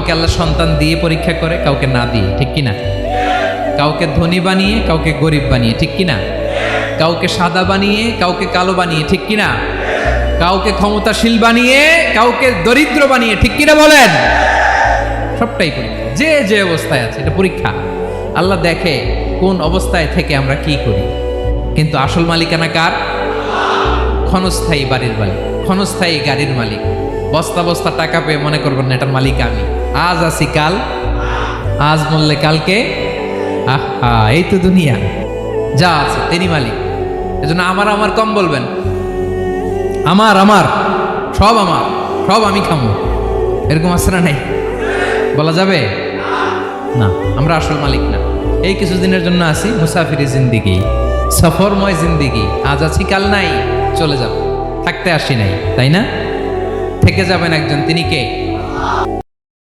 কাউকে আল্লাহ সন্তান দিয়ে পরীক্ষা করে, কাউকে না দিয়ে, ঠিক কিনা? কাউকে ধনী বানিয়ে, কাউকে গরিব বানিয়ে, ঠিক কিনা? কাউকে সাদা বানিয়ে, কাউকে কালো বানিয়ে, ঠিক কিনা? কাউকে ক্ষমতাশীল বানিয়ে, কাউকে দরিদ্র বানিয়ে, ঠিক কিনা বলেন? সবটাই পরীক্ষা। যে যে অবস্থায় আছে, এটা পরীক্ষা। আল্লাহ দেখে কোন অবস্থায় থেকে আমরা কি করি। কিন্তু আসল মালিকানা কার? ক্ষণস্থায়ী বাড়ির মালিক, ক্ষণস্থায়ী গাড়ির মালিক। বস্তা বস্তা টাকা পেয়ে মনে করবেন না, এটার মালিক আমি। আজ আছি কাল। আজ বললে কালকে? আহা, এই তো দুনিয়া। যা আছে, তিনি মালিক। এজন্য আমার আমার কম বলবেন। আমার আমার। সব আমার। সব আমি খামো। এরকম না নাই? বলা যাবে? না, আমরা আসল মালিক না। এই কিছুদিনের জন্য আছি মুসাফিরি জিন্দিগি। সফরময় জিন্দিগি। আজ আছি, কাল নাই। চলে যাব থাকতে আসি নাই, তাই না? থেকে যাবেন একজন, তিনি কে?